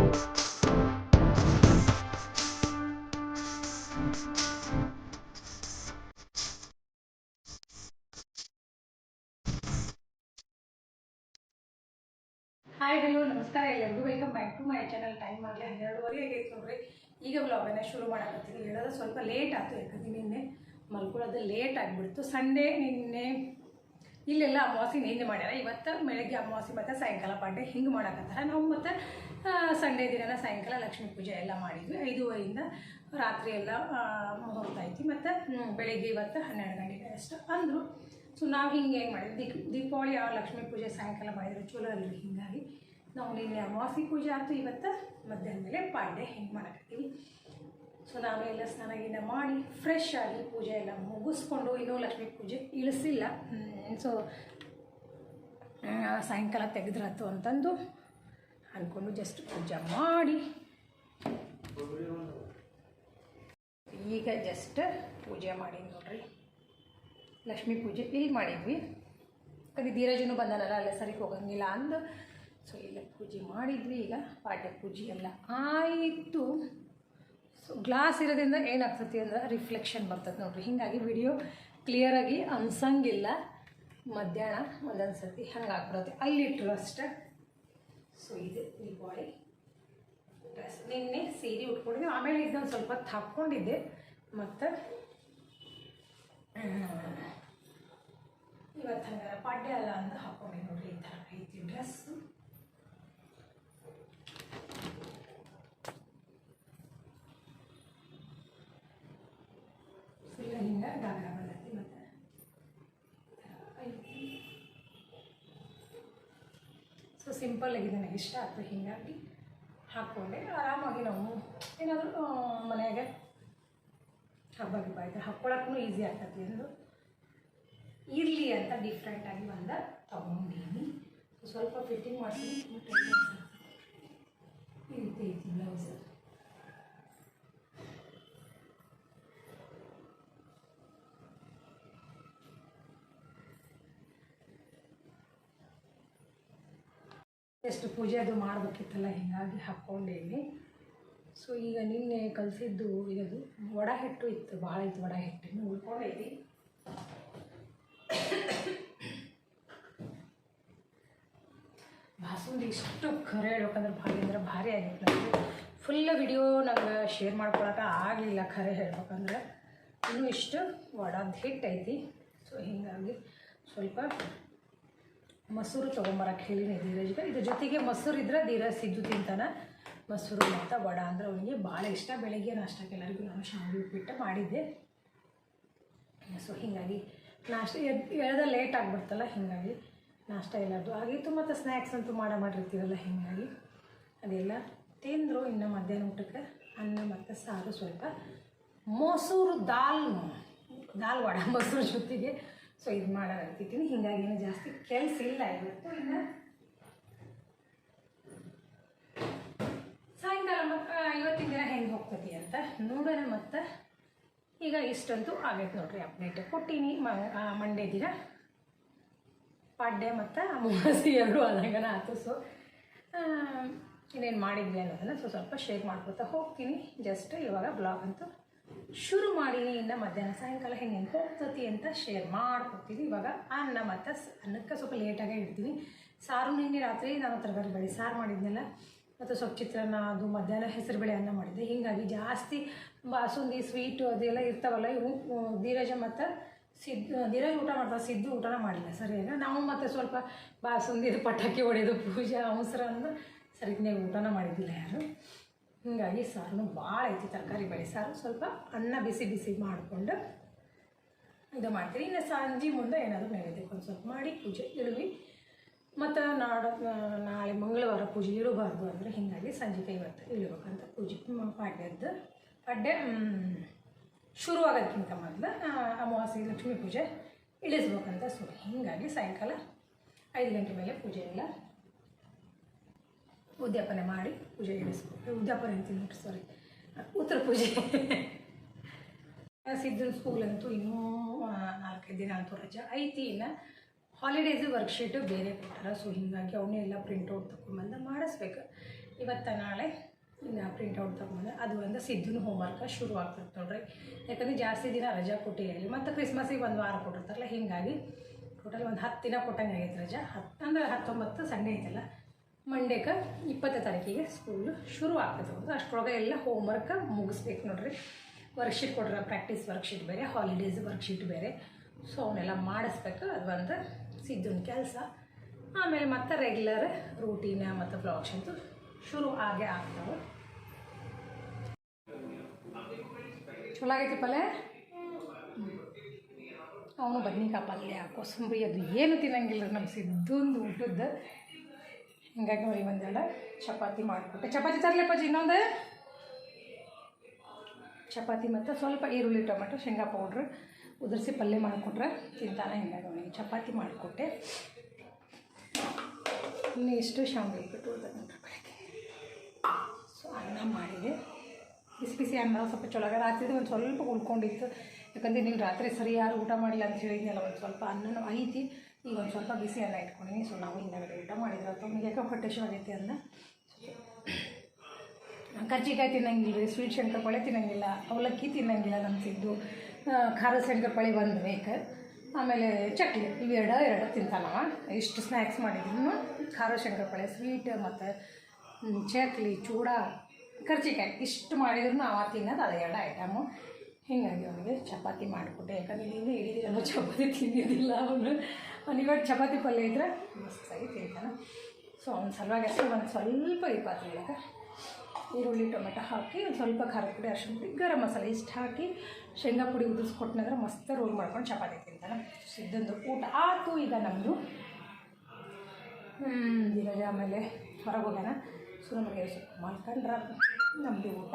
Hi hello ನಮಸ್ಕಾರ ಎಲ್ಲರಿಗೂ welcome back to my channel time ಆಗಲಿ ಹನ್ನೆರಡುವರೆ. ಆಗೈತೆ ನೋಡ್ರಿ? ಈಗ ವ್ಲಾಗನ್ನ ಶುರು ಮಾಡಕತ್ತೀನಿ. ಹೇಳೋದು ಸ್ವಲ್ಪ ಲೇಟ್ ಆಯ್ತು. ಯಾಕಂದ್ರೆ ನಿನ್ನೆ ಮಲ್ಕೊಳ್ಳೋದು ಲೇಟ್ ಆಗಿಬಿಡ್ತು. ಸಂಡೇ ನಿನ್ನೆ ಇಲ್ಲೆಲ್ಲ ಅಮಾವಾಸ್ಯೆ ನಿನ್ನೆ ಮಾಡ್ಯಾರ. ಇವತ್ತು ಬೆಳಗ್ಗೆ ಅಮಾವಾಸ್ಯೆ ಮತ್ತು ಸಾಯಂಕಾಲ ಪಾಡ್ಡೆ ಹಿಂಗೆ ಮಾಡಕತ್ತಾರ. ನಾವು ಮತ್ತು ಸಂಡೇ ದಿನ ಸಾಯಂಕಾಲ ಲಕ್ಷ್ಮಿ ಪೂಜೆ ಎಲ್ಲ ಮಾಡಿದ್ವಿ. ಐದೂವರೆಯಿಂದ ರಾತ್ರಿ ಎಲ್ಲ ಮುಹೂರ್ತ ಐತಿ ಮತ್ತು ಬೆಳಿಗ್ಗೆ ಇವತ್ತು ಹನ್ನೆರಡು ಗಂಟೆಗೆ ಅಷ್ಟು. ಅಂದರು ಸೊ ನಾವು ಹಿಂಗೆ ಏನು ಮಾಡಿದ್ವಿ? ದೀಪ್ ದೀಪಾವಳಿ ಆ ಲಕ್ಷ್ಮೀ ಪೂಜೆ ಸಾಯಂಕಾಲ ಮಾಡಿದ್ರು? ಚಲೋ ಅಲ್ರಿ ಹಿಂಗಾಗಿ. ನಾವು ನಿನ್ನೆ ಅಮಾವಾಸ್ಯೆ ಪೂಜೆ ಆಯಿತು. ಇವತ್ತು ಮಧ್ಯಾಹ್ನ ಮೇಲೆ ಪಾಡ್ಡೆ ಹೆಂಗೆ ಮಾಡಕತ್ತೀವಿ? ಸೊ ನಾನು ಎಲ್ಲ ಸ್ನಾನ ಗೀನ ಮಾಡಿ ಫ್ರೆಶ್ ಆಗಿ ಪೂಜೆ ಎಲ್ಲ ಮುಗಿಸ್ಕೊಂಡು ಇನ್ನೂ ಲಕ್ಷ್ಮೀ ಪೂಜೆ ಇಳಿಸಿಲ್ಲ. ಸೊ ಸಾಯಂಕಾಲ ತೆಗೆದ್ರತ್ತು ಅಂತಂದು ಅಂದ್ಕೊಂಡು ಜಸ್ಟ್ ಪೂಜೆ ಮಾಡಿ. ಈಗ ಜಸ್ಟ್ ಪೂಜೆ ಮಾಡಿ ನೋಡ್ರಿ. ಲಕ್ಷ್ಮೀ ಪೂಜೆ ಇಲ್ಲಿ ಮಾಡಿದ್ವಿ. ಅದೇ ಧೀರಜನು ಬಂದನಲ್ಲ, ಅಲ್ಲ ಸರಿ ಹೋಗಂಗಿಲ್ಲ ಅಂದು. ಸೊ ಇಲ್ಲ ಪೂಜೆ ಮಾಡಿದ್ವಿ, ಈಗ ಪಾಠ್ಯ ಪೂಜೆ ಎಲ್ಲ ಆಯಿತು. ಸೊ ಗ್ಲಾಸ್ ಇರೋದ್ರಿಂದ ಏನಾಗ್ತತಿ ಅಂದ್ರೆ ರಿಫ್ಲೆಕ್ಷನ್ ಬರ್ತದೆ ನೋಡ್ರಿ. ಹೀಗಾಗಿ ವಿಡಿಯೋ ಕ್ಲಿಯರಾಗಿ ಅನ್ಸಂಗಿಲ್ಲ. ಮಧ್ಯಾಹ್ನ ಒಂದೊಂದು ಸರ್ತಿ ಹಂಗೆ ಆಗ್ಬಿಡುತ್ತೆ. ಅಲ್ಲಿಟ್ಟರು ಅಷ್ಟೇ. ಸೊ ಇದು ಬಾಯ್ ಡ್ರೆಸ್ ನಿನ್ನೆ ಸೀರೆ ಉಟ್ಕೊಂಡಿದ್ದೆ. ಆಮೇಲೆ ಇದನ್ನು ಸ್ವಲ್ಪ ಹಾಕ್ಕೊಂಡಿದ್ದೆ ಮತ್ತು ಇವತ್ತು ಹಂಗಾರ ಪಾಡ್ಯ ಅಲ್ಲ ಅಂತ ಹಾಕ್ಕೊಂಡೆ ನೋಡಿರಿ ಈ ಥರ ಐತಿ ಡ್ರೆಸ್ಸು ಫುಲ್ ಹಿಂಗೆ ಗಾಗರ ಬಂದೈತಿ ಮತ್ತು ಐತಿ ಸೊ ಸಿಂಪಲ್ ಆಗಿದೆ ನನಗೆ ಇಷ್ಟ ಆಗ್ತದೆ. ಹೀಗಾಗಿ ಹಾಕ್ಕೊಂಡೆ. ಆರಾಮಾಗಿ ನಾವು ಏನಾದರೂ ಮನೆಯಾಗೆ ಹಬ್ಬ ಗಿಬ್ಬ ಆಯಿತು ಹಾಕ್ಕೊಳಕ್ಕೂ ಈಸಿ ಆಗ್ತದೆ ಎಂದು ಇರಲಿ ಅಂತ ಡಿಫ್ರೆಂಟಾಗಿ ಬಂದ ತಗೊಂಡೀನಿ. ಸ್ವಲ್ಪ ಫಿಟ್ಟಿಂಗ್ ಮಾಡ್ತೀನಿ ಈ ರೀತಿ ಐತಿ ಬ್ಲೌಸ್ ಎಷ್ಟು ಪೂಜೆ ಅದು ಮಾಡಬೇಕಿತ್ತಲ್ಲ, ಹೀಗಾಗಿ ಹಾಕ್ಕೊಂಡೇನಿ. ಸೊ ಈಗ ನಿನ್ನೆ ಕಲಿಸಿದ್ದು ಇದದು ವಡ ಹಿಟ್ಟು ಇತ್ತು, ಭಾಳ ಇತ್ತು ವಡ ಹಿಟ್ಟು ಇನ್ನು ಉಳ್ಕೊಂಡೈತಿ. ಬಾಸುಂದಿ ಇಷ್ಟು ಖರೆ ಹೇಳ್ಬೇಕಂದ್ರೆ ಭಾರಿ, ಅಂದ್ರೆ ಭಾರಿ ಆಗಿತ್ತು. ನನಗೆ ಫುಲ್ ವಿಡಿಯೋ ನಂಗೆ ಶೇರ್ ಮಾಡ್ಕೊಳಕ್ಕೆ ಆಗಲಿಲ್ಲ ಖರೆ ಹೇಳ್ಬೇಕಂದ್ರೆ. ಇನ್ನೂ ಇಷ್ಟು ವಡದ ಹಿಟ್ಟು ಐತಿ ಸೊ ಹೀಗಾಗಿ ಸ್ವಲ್ಪ ಮೊಸರು ತೊಗೊಂಬರಕ್ಕೆ ಹೇಳಿನಿ ಧೀರಜ್ಗೆ. ಇದ್ರ ಜೊತೆಗೆ ಮೊಸರು ಇದ್ರೆ ಧೀರಜ್ ಸಿದ್ದು ತಿಂತಾನೆ. ಮೊಸರು ಮತ್ತು ವಡ ಅಂದ್ರೆ ಅವನಿಗೆ ಭಾಳ ಇಷ್ಟ. ಬೆಳಗ್ಗೆ ನಾಷ್ಟಕ್ಕೆ ಎಲ್ಲರಿಗೂ ನಾನು ಶಾವಿಗೆ ಉಪ್ಪಿಟ್ಟು ಮಾಡಿದ್ದೆ. ಸೊ ಹೀಗಾಗಿ ನಾಷ್ಟ ಎಳ್ದ ಲೇಟ್ ಆಗಿಬಿಡ್ತಲ್ಲ, ಹೀಗಾಗಿ ನಾಷ್ಟ ಎಲ್ಲದು ಆಗಿತ್ತು ಮತ್ತು ಸ್ನ್ಯಾಕ್ಸ್ ಅಂತೂ ಮಾಡ ಮಾಡಿರ್ತೀವಲ್ಲ, ಹೀಗಾಗಿ ಅದೆಲ್ಲ ತಿಂದರು ಇನ್ನು ಮಧ್ಯಾಹ್ನ ಊಟಕ್ಕೆ ಅನ್ನ ಮತ್ತು ಸಾರು ಸ್ವಲ್ಪ. ಮೊಸರು ದಾಲ್ ದಾಲ್ ವಡ ಮೊಸರು ಜೊತೆಗೆ. ಸೊ ಇದು ಮಾಡಾಕತ್ತೀನಿ. ಹೀಗಾಗಿ ಏನು ಜಾಸ್ತಿ ಕೆಲಸ ಇಲ್ಲ ಇವತ್ತು ಇನ್ನು ಸಾಯಂಕಾಲ ಇವತ್ತಿನ ದಿನ ಹೆಂಗೆ ಹೋಗ್ತತಿ ಅಂತ ನೋಡೋಣ ಮತ್ತು. ಈಗ ಇಷ್ಟಂತೂ ಆಗೈತೆ ನೋಡ್ರಿ ಅಪ್ಡೇಟ್ ಕೊಟ್ಟೀನಿ ಮಂಡೇ ದಿನ. ಪಾಡ್ಯ ಮತ್ತು ಅಮಾವಾಸ್ಯೆ ಎರಡು ಆದಂಗನ ಆಯ್ತು ಸೊ ಇನ್ನೇನು ಮಾಡಿದ್ವಿ ಅನ್ನೋದನ್ನು ಸೊ ಸ್ವಲ್ಪ ಶೇರ್ ಮಾಡ್ಕೊತಾ ಹೋಗ್ತೀನಿ. ಜಸ್ಟ್ ಇವಾಗ ಬ್ಲಾಗ್ ಅಂತೂ ಶುರು ಮಾಡೀನಿ ಇನ್ನು ಮಧ್ಯಾಹ್ನ ಸಾಯಂಕಾಲ ಹೆಂಗೆ ಹೆಂಗೆ ಹೋಗ್ತತಿ ಅಂತ ಶೇರ್ ಮಾಡ್ಕೊತೀನಿ ಇವಾಗ ಅನ್ನ ಮತ್ತು ಅನ್ನಕ್ಕೆ ಸ್ವಲ್ಪ ಲೇಟಾಗೆ ಇಡ್ತೀನಿ ಸಾರು ನಿನ್ನೆ ರಾತ್ರಿ ನಾನು ತರಕಾರಿ ಬೇಳೆ, ಸಾರು ಮಾಡಿದ್ನಲ್ಲ, ಮತ್ತು ಸ್ವಲ್ಪ ಚಿತ್ರಾನ್ನ, ಅದು ಮಧ್ಯಾಹ್ನ ಹೆಸರುಬೇಳೆ ಅನ್ನ ಮಾಡಿದ್ದೆ. ಹೀಗಾಗಿ ಜಾಸ್ತಿ ಬಾಸುಂದಿ ಸ್ವೀಟು ಅದೆಲ್ಲ ಇರ್ತಾವಲ್ಲ, ಇವು ಧೀರಜ ಮತ್ತು ಸಿದ್ದು ಧೀರಜ್ ಊಟ ಮಾಡ್ತಾರೆ ಸಿದ್ದು ಊಟನ ಮಾಡಿಲ್ಲ. ಸರಿಯಾಗ ನಾವು ಮತ್ತು ಸ್ವಲ್ಪ ಬಾಸುಂದಿದು ಪಟಾಕಿ ಹೊಡೆಯೋದು ಪೂಜೆ, ಅವಸರ ಅಂದ್ರೆ ಸರಿಯಾಗಿ ಊಟನ ಮಾಡಿದ್ದಿಲ್ಲ ಯಾರು. ಹೀಗಾಗಿ ಸಾರು ಭಾಳ ಐತಿ, ತರಕಾರಿ ಬೇಳೆ ಸಾರು. ಸ್ವಲ್ಪ ಅನ್ನ ಬಿಸಿ ಬಿಸಿ ಮಾಡಿಕೊಂಡು ಇದು ಮಾಡ್ತೀವಿ ಇನ್ನು ಸಂಜೆ ಮುಂದೆ ಏನಾದರೂ ನೈವೇದ್ಯಕ್ಕೆ ಒಂದು ಸ್ವಲ್ಪ ಮಾಡಿ ಪೂಜೆ ಇಳುವಿ ಮತ್ತು ನಾಡ ನಾಳೆ ಮಂಗಳವಾರ ಪೂಜೆ ಇಡಬಾರ್ದು ಅಂದರೆ ಹೀಗಾಗಿ ಸಂಜೆ ಇವತ್ತು ಇಳಿಬೇಕಂತ ಪೂಜೆ ಪಾಡ್ಯದ್ದು. ಪಾಡ್ಯ ಶುರು ಆಗೋದಕ್ಕಿಂತ ಮೊದಲು ಅಮಾವಾಸ್ಯೆ, ಲಕ್ಷ್ಮೀ ಪೂಜೆ ಇಳಿಸ್ಬೇಕಂತ ಸೊ ಹೀಗಾಗಿ ಸಾಯಂಕಾಲ ಐದು ಗಂಟೆ ಮೇಲೆ ಪೂಜೆ ಎಲ್ಲ ಉದ್ಯಾಪನೆ ಮಾಡಿ ಪೂಜೆ ಇಳಿಸ್ಬೇಕು ಉದ್ಯಾಪನೆ ಅಂತೀನಿ ಸಾರಿ ಉತ್ತರ ಪೂಜೆ. ಸಿದ್ದನ ಸ್ಕೂಲ್ ಅಂತೂ ಇನ್ನೂ ನಾಲ್ಕೈದು ದಿನ ಅಂತೂ ರಜೆ. ಐತಿ ಇನ್ನು ಹಾಲಿಡೇಸು ವರ್ಕ್ಶೀಟು ಬೇರೆ ಕೊಟ್ಟಾರ. ಸೊ ಹೀಗಾಗಿ ಅವನ್ನೇ ಎಲ್ಲ ಪ್ರಿಂಟ್ಔಟ್ ತೊಗೊಂಬಂದು ಮಾಡಿಸ್ಬೇಕು. ಇವತ್ತು ನಾಳೆ ಇನ್ನು ಪ್ರಿಂಟೌಟ್ ತೊಗೊಂಬಂದು ಅದು ಒಂದು ಸಿದ್ಧನ ಹೋಮ್ವರ್ಕ ಶುರು ಆಗ್ತದೆ ನೋಡ್ರಿ ಯಾಕಂದ್ರೆ ಜಾಸ್ತಿ ದಿನ ರಜಾ ಕೊಟ್ಟಿರಲಿ ಮತ್ತು ಕ್ರಿಸ್ಮಸಿಗೆ ಒಂದು ವಾರ ಕೊಟ್ಟಿರ್ತಾರಲ್ಲ, ಹೀಗಾಗಿ ಟೋಟಲ್ ಒಂದು ಹತ್ತು ದಿನ ಕೊಟ್ಟಂಗೆ ಆಗೈತೆ ರಜಾ. ಹತ್ತು ಅಂದರೆ ಹತ್ತೊಂಬತ್ತು, ಸಂಡೇ ಐತಲ್ಲ. ಮಂಡೇಗೆ ಇಪ್ಪತ್ತನೇ ತಾರೀಕಿಗೆ ಸ್ಕೂಲ್ ಶುರು ಆಗ್ತದೆ ಒಂದು ಅಷ್ಟರೊಳಗೆ ಎಲ್ಲ ಹೋಮ್ವರ್ಕ್ ಮುಗಿಸ್ಬೇಕು ನೋಡ್ರಿ. ವರ್ಕ್ಶೀಟ್ ಕೊಡ್ರಿ ಪ್ರಾಕ್ಟೀಸ್ ವರ್ಕ್ಶೀಟ್ ಬೇರೆ ಹಾಲಿಡೇಸ್ ವರ್ಕ್ಶೀಟ್ ಬೇರೆ. ಸೊ ಅವನ್ನೆಲ್ಲ ಮಾಡಿಸ್ಬೇಕು. ಅದು ಒಂದು ಸಿದ್ಧನ ಕೆಲಸ. ಆಮೇಲೆ ಮತ್ತೆ ರೆಗ್ಯುಲರ್ ರೂಟೀನ ಮತ್ತು ಬ್ಲಾಗ್ಸ್ ಅಂತೂ ಶುರು ಆಗೇ ಆಗ್ತಾವೆ. ಚಲೋ ಆಗೈತಿ ಪಲ್ಯ? ಅವನು ಬದ್ನಿಕಾಯಿ ಪಲ್ಯ, ಕೋಸಂಬರಿ, ಅದು ಏನು ತಿನ್ನಂಗಿಲ್ಲ ನಮ್ಮ ಸಿದ್ಧೊಂದು ಊಟದ್ದು. ಹಿಂಗಾಗಿ ಅವ್ರಿಗೆ ಒಂದೆಲ್ಲ ಚಪಾತಿ ಮಾಡಿಕೊಟ್ಟೆ ಚಪಾತಿ ತರಲಪ್ಪಾಜಿ ಇನ್ನೊಂದು? ಚಪಾತಿ ಮತ್ತು ಸ್ವಲ್ಪ ಈರುಳ್ಳಿ, ಟೊಮೆಟೊ, ಶೇಂಗಾ ಪೌಡ್ರ್ ಉದುರಿಸಿ ಪಲ್ಯ ಮಾಡಿಕೊಟ್ರೆ ತಿಂತಾನೆ ಹಿಂಗಾಗಿ ಅವನಿಗೆ ಚಪಾತಿ ಮಾಡಿಕೊಟ್ಟೆ. ಇನ್ನು ಇಷ್ಟು ಶಾವಿಗೆ ಬಿಟ್ಟು ಬೆಳಗ್ಗೆ. ಸೊ ಅನ್ನ ಮಾಡಿದೆ. ಬಿಸಿ ಬಿಸಿ ಅನ್ನ ಸ್ವಲ್ಪ ಚೊಳಗ ರಾತ್ರಿದು ಒಂದು ಸ್ವಲ್ಪ ಉಳ್ಕೊಂಡಿತ್ತು. ಯಾಕಂದರೆ ನೀನು ರಾತ್ರಿ ಸರಿಯಾಗಿ ಊಟ ಮಾಡಿಲ್ಲ ಅಂತ ಹೇಳಿದ್ನಲ್ಲ, ಒಂದು ಸ್ವಲ್ಪ ಅನ್ನನೂ ಐತಿ. ಈಗ ಒಂದು ಸ್ವಲ್ಪ ಬಿಸಿ ಅನ್ನ ಇಟ್ಕೊಂಡಿನಿ. ಸೊ ನಾವು ಹಿಂದಗಡೆ ಊಟ ಮಾಡಿದ್ರೆ ಅಥವಾ ಯಾಕೆ ಹೊಟ್ಟೆ ಶೋ ಆಗೈತೆ ಅನ್ನ ಕರ್ಜಿಕಾಯಿ ತಿನ್ನಂಗಿಲ್ಲ ಸ್ವೀಟ್ ಶಂಕರಪಳೆ ತಿನ್ನಂಗಿಲ್ಲ, ಅವಲಕ್ಕಿ ತಿನ್ನಂಗಿಲ್ಲ ನಮ್ಮ ಸಿದ್ದು ಖಾರ ಖಾರ ಶಂಕರಪಳೆ ಬಂದು ಬೇಕು. ಆಮೇಲೆ ಚಕ್ಲಿ ಇವೆರಡು ಎರಡು ತಿಂತಾನವ. ಇಷ್ಟು ಸ್ನ್ಯಾಕ್ಸ್ ಮಾಡಿದ್ರು ಖಾರ ಶಂಕರಪಳೆ ಸ್ವೀಟ್ ಮತ್ತು ಚಕ್ಲಿ, ಚೂಡ, ಕರ್ಜಿಕಾಯಿ ಇಷ್ಟು ಮಾಡಿದ್ರು ಅವ ತಿನ್ನೋದು ಅದು ಎರಡು ಐಟಮು ಹೀಗಾಗಿ ಅವನಿಗೆ ಚಪಾತಿ ಮಾಡಿಕೊಟ್ಟೆ ಯಾಕಂದ್ರೆ ಇಲ್ಲಿ ಹಿಡಿದಿಲ್ಲ ಚಪಾತಿ ತಿಂದಿದ್ದಿಲ್ಲ ಅವನು. ಅವನಿಗೆ ಚಪಾತಿ ಪಲ್ಯ ಇದ್ರೆ ಮಸ್ತಾಗಿ ತಿಂತಾನೆ. ಸೊ ಅವ್ನ ಸಲುವಾಗಿ ಅಷ್ಟು, ಒಂದು ಸ್ವಲ್ಪ ಈ ಪಾತ್ರೆಯೊಳಗೆ ಈರುಳ್ಳಿ, ಟೊಮೆಟೊ ಹಾಕಿ, ಒಂದು ಸ್ವಲ್ಪ ಖಾರದ ಪುಡಿ, ಅರ್ಶಿಣ ಪುಡಿ, ಗರಂ ಮಸಾಲೆ ಇಷ್ಟು ಹಾಕಿ ಶೇಂಗಾ ಪುಡಿ ಉದಿಸ್ಕೊಟ್ನಂದ್ರೆ ಮಸ್ತ್ ರೋಲ್ ಮಾಡ್ಕೊಂಡು ಚಪಾತಿ ತಿಂತಾನೆ. ಸಿದ್ಧಂದು ಊಟ. ಆತು ಈಗ ನಮ್ಮದು ಧೀರಜ ಆಮೇಲೆ ಹೊರಗೆ ಹೋಗ್ಯಾನ. ಸೊ ನಮಗೆ ಸ್ವಲ್ಪ ಮಾಡ್ಕೊಂಡ್ರೆ ನಮ್ಮದು ಊಟ.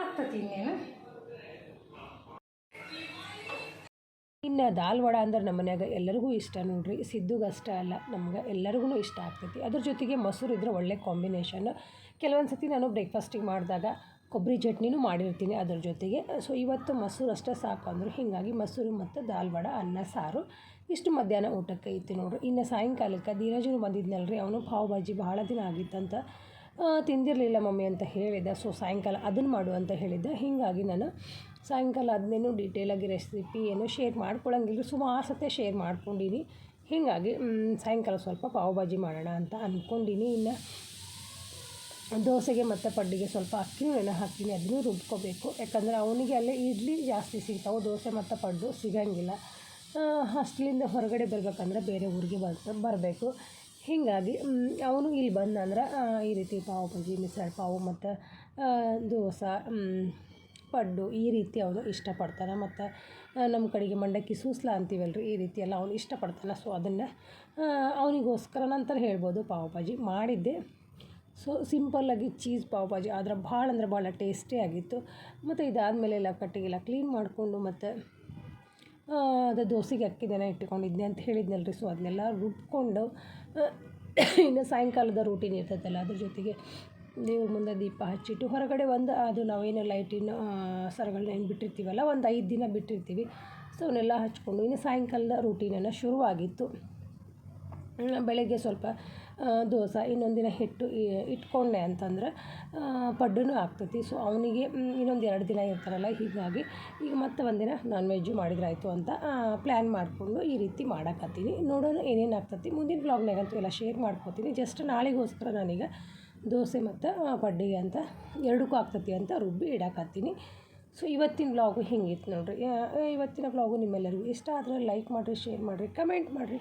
ಆಗ್ತತಿ ಇನ್ನೇನು? ಇನ್ನು ದಾಲ್ ವಡ ಅಂದ್ರೆ ನಮ್ಮ ಮನ್ಯಾಗ ಎಲ್ಲರಿಗೂ ಇಷ್ಟ ನೋಡ್ರಿ. ಸಿದ್ದುಗೆ ಅಷ್ಟೇ ಅಲ್ಲ, ನಮ್ಗೆ ಎಲ್ಲರಿಗೂ ಇಷ್ಟ ಆಗ್ತೈತಿ. ಅದ್ರ ಜೊತೆಗೆ ಮೊಸರು ಇದ್ರೆ ಒಳ್ಳೆ ಕಾಂಬಿನೇಷನ್ ಕೆಲವೊಂದು ಸತಿ ನಾನು ಬ್ರೇಕ್ಫಾಸ್ಟಿಗೆ ಮಾಡಿದಾಗ ಕೊಬ್ಬರಿ ಚಟ್ನಿನೂ ಮಾಡಿರ್ತೀನಿ ಅದ್ರ ಜೊತೆಗೆ. ಸೊ ಇವತ್ತು ಮೊಸರು ಅಷ್ಟೇ ಸಾಕು ಅಂದರು. ಹೀಗಾಗಿ ಮೊಸರು ಮತ್ತು ದಾಲ್ ವಡ ಅನ್ನ, ಸಾರು ಇಷ್ಟು ಮಧ್ಯಾಹ್ನ ಊಟಕ್ಕೆ ಐತಿ ನೋಡ್ರಿ. ಇನ್ನು ಸಾಯಂಕಾಲಕ್ಕೆ ಧೀರಜನು ರೀ ಅವನು ಪಾವ್ ಭಾಜಿ ಭಾಳ ದಿನ ಆಗಿತ್ತಂತ ತಿಂದಿರಲಿಲ್ಲ ಮಮ್ಮಿ ಅಂತ ಹೇಳಿದ ಸೊ ಸಾಯಂಕಾಲ ಅದನ್ನು ಮಾಡು ಅಂತ ಹೇಳಿದ್ದೆ. ಹೀಗಾಗಿ ನಾನು ಸಾಯಂಕಾಲ ಅದನ್ನೇನು ಡೀಟೇಲಾಗಿ ರೆಸಿಪಿ ಏನು ಶೇರ್ ಮಾಡ್ಕೊಳ್ಳೋಂಗಿಲ್ಲ ಸುಮಾರು ಸತೆ ಶೇರ್ ಮಾಡ್ಕೊಂಡಿನಿ. ಹೀಗಾಗಿ ಸಾಯಂಕಾಲ ಸ್ವಲ್ಪ ಪಾವ್ ಭಾಜಿ ಮಾಡೋಣ ಅಂತ ಅಂದ್ಕೊಂಡಿನಿ ಇನ್ನು ದೋಸೆಗೆ ಮತ್ತು ಪಡ್ಡಿಗೆ ಸ್ವಲ್ಪ ಅಕ್ಕಿನೂ ನೆನೆ ಹಾಕ್ತೀನಿ ಅದನ್ನು ರುಬ್ಕೋಬೇಕು. ಯಾಕಂದರೆ ಅವನಿಗೆ ಅಲ್ಲೇ ಇಡ್ಲಿ ಜಾಸ್ತಿ ಸಿಗ್ತಾವೆ. ದೋಸೆ ಮತ್ತು ಪಡ್ಡು ಸಿಗಂಗಿಲ್ಲ. ಹಾಸ್ಟೆಲಿಂದ ಹೊರಗಡೆ ಬರಬೇಕಂದ್ರೆ ಬೇರೆ ಊರಿಗೆ ಬರ್, ಬರಬೇಕು. ಹೀಗಾಗಿ ಅವನು ಇಲ್ಲಿ ಬಂದಂದ್ರೆ ಈ ರೀತಿ ಪಾವ್ ಭಾಜಿ ಮಿಸಲ್ ಪಾವು ಮತ್ತು ದೋಸೆ ಪಡ್ಡು ಈ ರೀತಿ ಅವನು ಇಷ್ಟಪಡ್ತಾನೆ ಮತ್ತು ನಮ್ಮ ಕಡೆಗೆ ಮಂಡಕ್ಕಿ ಸೂಸ್ಲ ಅಂತೀವಲ್ರಿ, ಈ ರೀತಿ ಎಲ್ಲ ಅವನು ಇಷ್ಟಪಡ್ತಾನೆ. ಸೊ ಅದನ್ನು ಅವನಿಗೋಸ್ಕರ ನಂತರ ಹೇಳ್ಬೋದು ಪಾವ್ ಭಾಜಿ ಮಾಡಿದ್ದೆ. ಸೊ ಸಿಂಪಲ್ಲಾಗಿ ಚೀಸ್ ಪಾವ್ ಭಾಜಿ ಆದ್ರೆ ಭಾಳ ಅಂದ್ರೆ ಭಾಳ ಟೇಸ್ಟಿ ಆಗಿತ್ತು. ಮತ್ತು ಇದಾದಮೇಲೆ ಎಲ್ಲ ಕಟ್ಟಿಗೆಲ್ಲ ಕ್ಲೀನ್ ಮಾಡಿಕೊಂಡು ಮತ್ತು ಅದು ದೋಸೆಗೆ ಅಕ್ಕಿದೆನ ಇಟ್ಕೊಂಡಿದ್ದೆ ಅಂತ ಹೇಳಿದ್ನಲ್ರಿ. ಸೊ ಅದನ್ನೆಲ್ಲ ರುಬ್ಕೊಂಡು ಇನ್ನು ಸಾಯಂಕಾಲದ ರೂಟೀನ್ ಇರ್ತೈತಲ್ಲ, ಅದ್ರ ಜೊತೆಗೆ ದೇವ್ರ ಮುಂದೆ ದೀಪ ಹಚ್ಚಿಟ್ಟು ಹೊರಗಡೆ ಒಂದು, ಅದು ನಾವೇನು ಲೈಟಿನ ಸರಗಳನ್ನ ಏನು ಬಿಟ್ಟಿರ್ತೀವಲ್ಲ, ಒಂದು ಐದು ದಿನ ಬಿಟ್ಟಿರ್ತೀವಿ. ಸೊ ಅವನ್ನೆಲ್ಲ ಹಚ್ಕೊಂಡು ಇನ್ನು ಸಾಯಂಕಾಲದ ರೂಟೀನನ್ನು ಶುರುವಾಗಿತ್ತು. ಬೆಳಗ್ಗೆ ಸ್ವಲ್ಪ ದೋಸೆ, ಇನ್ನೊಂದು ದಿನ ಹಿಟ್ಟು ಇಟ್ಕೊಂಡೆ ಅಂತಂದ್ರೆ ಪಡ್ಡುನೂ ಪಡ್ಡೂ ಆಗ್ತೈತಿ. ಸೊ ಅವನಿಗೆ ಇನ್ನೊಂದು ಎರಡು ದಿನ ಇರ್ತಾರಲ್ಲ, ಹೀಗಾಗಿ ಈಗ ಮತ್ತೆ ಒಂದಿನ ನಾನ್ ವೆಜ್ಜು ಮಾಡಿದ್ರಾಯ್ತು ಅಂತ ಪ್ಲ್ಯಾನ್ ಮಾಡಿಕೊಂಡು ಈ ರೀತಿ ಮಾಡಕತ್ತೀನಿ. ನೋಡೋಣ ಏನೇನು ಆಗ್ತೈತಿ ಮುಂದಿನ ಬ್ಲಾಗ್ನಾಗಂತೂ ಎಲ್ಲ ಶೇರ್ ಮಾಡ್ಕೊತೀನಿ. ಜಸ್ಟ್ ನಾಳೆಗೋಸ್ಕರ ನಾನೀಗ ದೋಸೆ ಮತ್ತು ಪಡ್ಡಿಗೆ ಅಂತ ಎರಡಕ್ಕೂ ಆಗ್ತತಿ ಅಂತ ರುಬ್ಬಿ ಇಡಕತ್ತೀನಿ. ಸೊ ಇವತ್ತಿನ ಬ್ಲಾಗು ಹಿಂಗಿತ್ತು ನೋಡಿರಿ? ಇವತ್ತಿನ ಬ್ಲಾಗು ನಿಮ್ಮೆಲ್ಲರಿಗೂ ಇಷ್ಟ ಆದರೆ ಲೈಕ್ ಮಾಡಿರಿ ಶೇರ್ ಮಾಡಿರಿ ಕಮೆಂಟ್ ಮಾಡಿರಿ.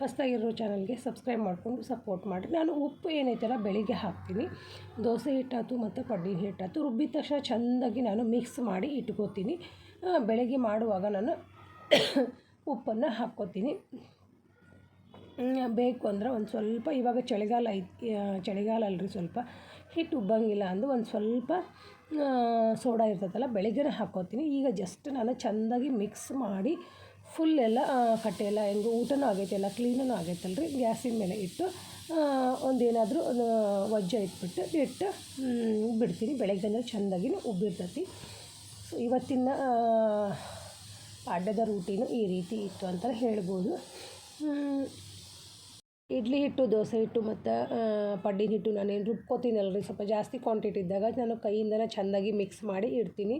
ಹೊಸದಾಗಿರೋ ಚಾನಲ್ಗೆ ಸಬ್ಸ್ಕ್ರೈಬ್ ಮಾಡಿಕೊಂಡು ಸಪೋರ್ಟ್ ಮಾಡಿರಿ. ನಾನು ಉಪ್ಪು ಏನೈತಲ್ಲ, ಬೆಳಿಗ್ಗೆ ಹಾಕ್ತೀನಿ. ದೋಸೆ ಹಿಟ್ಟಾಯ್ತು ಮತ್ತು ಪಡ್ಡಿ ಹಿಟ್ಟಾಯ್ತು ರುಬ್ಬಿದ ತಕ್ಷಣ ಚೆಂದಾಗಿ ನಾನು ಮಿಕ್ಸ್ ಮಾಡಿ ಇಟ್ಕೋತೀನಿ. ಬೆಳಗ್ಗೆ ಮಾಡುವಾಗ ನಾನು ಉಪ್ಪನ್ನು ಹಾಕ್ಕೋತೀನಿ. ಬೇಕು ಅಂದ್ರೆ ಒಂದು ಸ್ವಲ್ಪ, ಇವಾಗ ಚಳಿಗಾಲ ಐತಿ ಚಳಿಗಾಲ ಅಲ್ರಿ ಸ್ವಲ್ಪ. ಹಿಟ್ಟು ಉಬ್ಬಂಗಿಲ್ಲ ಅಂದು ಒಂದು ಸ್ವಲ್ಪ ಸೋಡಾ ಇರ್ತೈತಲ್ಲ ಬೆಳಿಗ್ಗೆ ಹಾಕೋತೀನಿ. ಈಗ ಜಸ್ಟ್ ನಾನು ಚೆಂದಾಗಿ ಮಿಕ್ಸ್ ಮಾಡಿ ಫುಲ್ ಎಲ್ಲ ಕಟ್ಟೆಯೆಲ್ಲ ಹೆಂಗೆ ಊಟನೂ ಆಗೈತೆ, ಎಲ್ಲ ಕ್ಲೀನೂ ರೀ ಗ್ಯಾಸಿನ ಮೇಲೆ ಇಟ್ಟು ಒಂದೇನಾದರೂ ವಜ್ಜ ಇಟ್ಬಿಟ್ಟು, ಇಟ್ಟು ಬಿಡ್ತೀನಿ ಬೆಳಗ್ಗೆ ಅಂದರೆ ಚೆಂದಾಗಿ ಉಬ್ಬಿರ್ತೈತಿ. ಸೊ ಇವತ್ತಿನ ಅಡ್ಡದ ರೂಟೀನು ಈ ರೀತಿ ಇತ್ತು ಅಂತ ಹೇಳ್ಬೋದು. ಇಡ್ಲಿ ಹಿಟ್ಟು, ದೋಸೆ ಹಿಟ್ಟು ಮತ್ತು ಪಡ್ಡಿನ ಹಿಟ್ಟು ನಾನೇನು ರುಬ್ಕೋತೀನಲ್ಲ ರೀ ಸ್ವಲ್ಪ ಜಾಸ್ತಿ ಕ್ವಾಂಟಿಟಿ ಇದ್ದಾಗ ನಾನು ಕೈಯಿಂದನೇ ಚೆಂದಾಗಿ ಮಿಕ್ಸ್ ಮಾಡಿ ಇಡ್ತೀನಿ.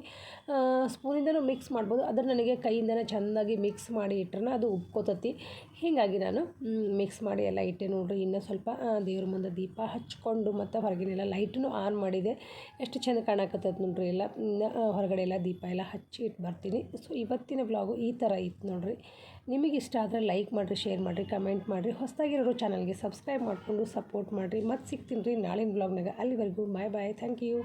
ಸ್ಪೂನಿಂದನೂ ಮಿಕ್ಸ್ ಮಾಡ್ಬೋದು. ಆದರೆ ನನಗೆ ಕೈಯಿಂದನೇ ಚೆಂದಾಗಿ ಮಿಕ್ಸ್ ಮಾಡಿ ಇಟ್ರೆ ಅದು ಉಬ್ಕೋತತಿ. ಹೀಗಾಗಿ ನಾನು ಮಿಕ್ಸ್ ಮಾಡಿ ಎಲ್ಲ ಇಟ್ಟೆ ನೋಡ್ರಿ. ಇನ್ನೂ ಸ್ವಲ್ಪ ದೇವ್ರ ಮುಂದೆ ದೀಪ ಹಚ್ಕೊಂಡು ಮತ್ತು ಹೊರಗಿನೆಲ್ಲ ಲೈಟನ್ನು ಆನ್ ಮಾಡಿದೆ. ಎಷ್ಟು ಚೆಂದ ಕಾಣಕತ್ತೈತೆ ನೋಡ್ರಿ ಎಲ್ಲ. ಹೊರಗಡೆ ಎಲ್ಲ ದೀಪ ಎಲ್ಲ ಹಚ್ಚಿ ಇಟ್ಟು ಬರ್ತೀನಿ. ಸೊ ಇವತ್ತಿನ ಬ್ಲಾಗು ಈ ಥರ ಇತ್ತು ನೋಡ್ರಿ. ನಿಮಗೆ ಇಷ್ಟ ಆದರೆ ಲೈಕ್ ಮಾಡಿರಿ ಶೇರ್ ಮಾಡಿರಿ ಕಮೆಂಟ್ ಮಾಡಿರಿ. ಹೊಸದಾಗಿರೋರು ಚಾನಲ್ಗೆ ಸಬ್ಸ್ಕ್ರೈಬ್ ಮಾಡಿಕೊಂಡು ಸಪೋರ್ಟ್ ಮಾಡಿರಿ. ಮತ್ತು ಸಿಗ್ತೀನಿ ರೀ ನಾಳಿನ ಬ್ಲಾಗ್ನಾಗ ಅಲ್ಲಿವರೆಗೂ ಬಾಯ್ ಬಾಯ್ ಥ್ಯಾಂಕ್ ಯು